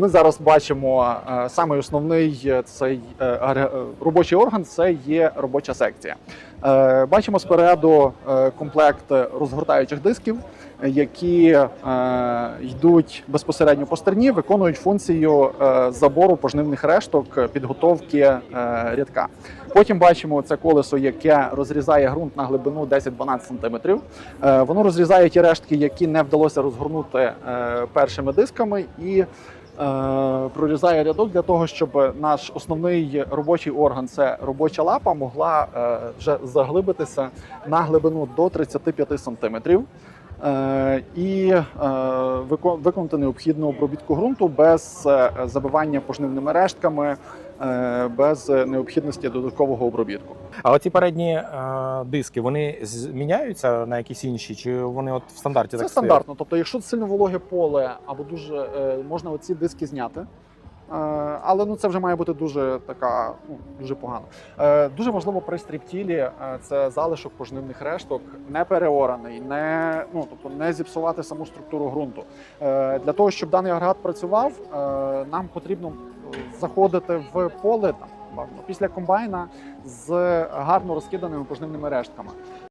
Ми зараз бачимо е, самий основний е, цей е, робочий орган це є робоча секція. Бачимо спереду комплект розгортаючих дисків, які йдуть безпосередньо по стерні, виконують функцію забору пожнивних решток, підготовки рядка. Потім бачимо це колесо, яке розрізає ґрунт на глибину 10-12 см. Воно розрізає ті рештки, які не вдалося розгорнути першими дисками, і прорізає рядок для того, щоб наш основний робочий орган, це робоча лапа, могла е, вже заглибитися на глибину до 35 см. Е, і е, вико- виконати необхідну обробітку ґрунту без е, забивання пожнивними рештками, без необхідності додаткового обробітку. А оці передні диски вони зміняються на якісь інші, чи вони от в стандарті Це так стандартно. Тобто, якщо сильно вологе поле або дуже можна оці диски зняти. Е, Але ну це вже має бути дуже така, ну дуже погано. Е, Дуже важливо при стріптілі е, це залишок пожнивних решток, не переораний, не ну тобто не зіпсувати саму структуру ґрунту. Для того щоб даний агрегат працював, нам потрібно заходити в поле там після комбайна з гарно розкиданими пожнивними рештками.